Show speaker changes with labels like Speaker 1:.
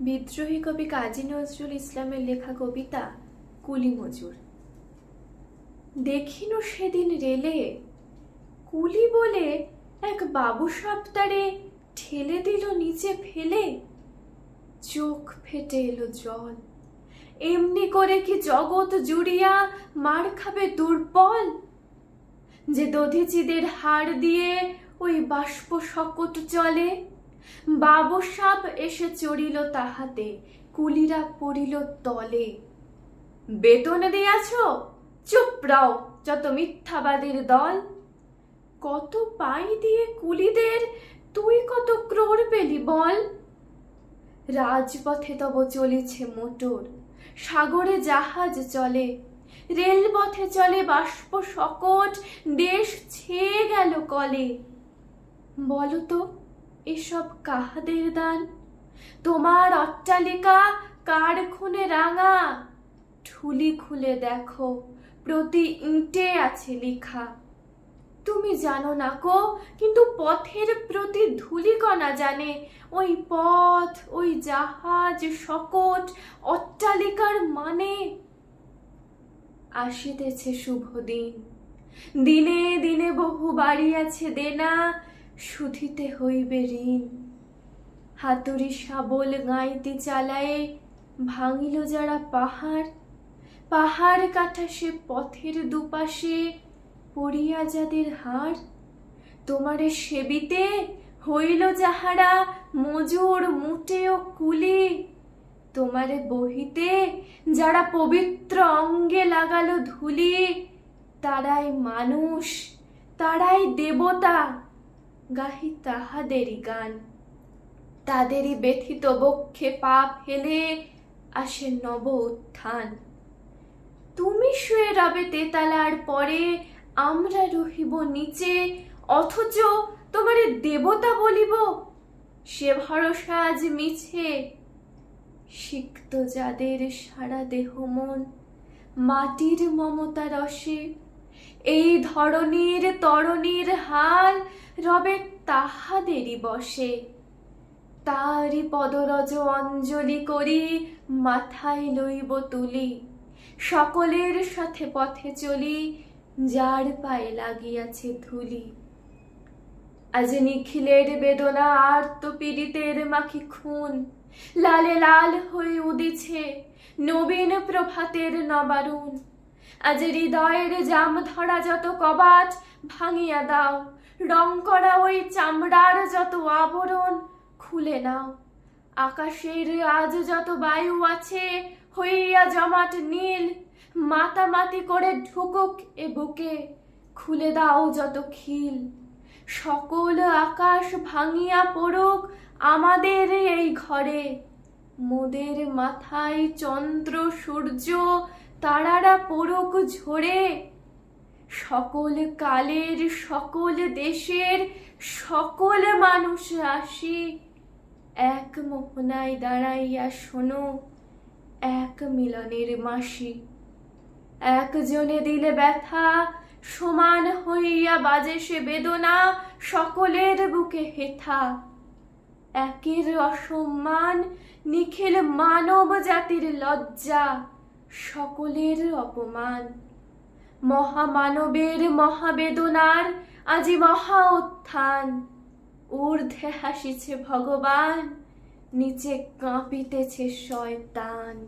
Speaker 1: বিদ্রোহী কবি কাজী নজরুল ইসলামের লেখা কবিতা কুলি মজুর। দেখিন সেদিন রেলে, কুলি বলে এক বাবু সপ্তারে ঠেলে দিল নিচে ফেলে। চোখ ফেটে এলো জল, এমনি করে কি জগৎ জুড়িয়া মার খাবে দুর্বল? যে দধিচিদের হাড় দিয়ে ওই বাষ্প শকট চলে বাবু সাপ এসে চড়িল তাহাতে, কুলিরা পড়িল তলে। বেতন দিয়াছ? চুপ রাও, যত মিথ্যাবাদীর দল। কত পাই দিয়ে কুলিদের, তুই কত ক্রোড় পেলি বল? রাজপথে তব চলেছে মোটর, সাগরে জাহাজ চলে। রেলপথে চলে বাষ্প সকট, দেশ ছেয়ে গেল কলে। বলতো এসব কাহাদের দান? তোমার অট্টালিকা কার খুনে রাঙা? ঠুলি খুলে দেখো, প্রতি ইঁটে আছে লিখা। তুমি জানো না কো, কিন্তু পথের প্রতি ধূলিকণা জানে। ওই পথ, ওই জাহাজ শকট অট্টালিকার মানে। আসিতেছে শুভ দিন। দিনে দিনে বহু বাড়ি আছে দেনা। শুধিতে হইবে ঋণ। হাতুড়ি শাবল গাইতে চালায়ে ভাঙিল যারা পাহাড়। পাহাড় কাটা সে পথের দুপাশে পড়িয়া যাদের হাড়। তোমারে সেবিতে হইল যাহারা মজুর মুটে ও কুলি। তোমারে বহিতে যারা পবিত্র অঙ্গে লাগালো ধুলি, তারাই মানুষ, তারাই দেবতা। গাহি তাহাদেরই গান। তাদেরই ব্যথিত বক্ষে পা ফেলে আসে নব উত্থান। তুমি শুয়ে রবে তেতালার পরে, আমরা রহিব নিচে, অথচ তোমারে দেবতা বলিব, সে ভরসা আজ মিছে। সিক্ত যাদের সারা দেহ মন, মাটির মমতা রসে এই ধরনীর তরণীর হাল রবে তাহাদেরই বসে। তারই পদরজ অঞ্জলি করি, মাথায় লইব তুলি। সকলের সাথে পথে চলি, যার পায়ে লাগিয়াছে ধুলি। আজ নিখিলের বেদনা আর তো পীড়িতের মাখি খুন। লালে লাল হয়ে উদিছে নবীন প্রভাতের নবারুণ। আজ হৃদয়ের জাম ধরা যত কবাট ভাঙিয়া দাও। রং করা ওই চামড়ার যত আবরণ, খুলে নাও। আকাশের আজ যত বায়ু আছে, হইয়া জমাট নীল, মাতামাতি করে ঢুকুক এ বুকে, খুলে দাও যত খিল। সকল আকাশ ভাঙিয়া পড়ুক আমাদের এই ঘরে, মোদের মাথায় চন্দ্র, সূর্য তারারা পড়ুক ঝরে। সকল কালের, সকল দেশের, সকল মানুষ আসি। এক মোহনায় দাঁড়াইয়া শোনো, এক মিলনের মাসি। একজনে দিলে ব্যথা, সমান হইয়া বাজে সে বেদনা, সকলের বুকে হেথা। একের অসম্মান, নিখিল মানব জাতির লজ্জা। সকলের অপমান। মহামানবের মহাবেদনার আজি মহা উত্থান। ঊর্ধ্বে হাসিছে ভগবান নিচে কাঁপিতেছে শয়তান।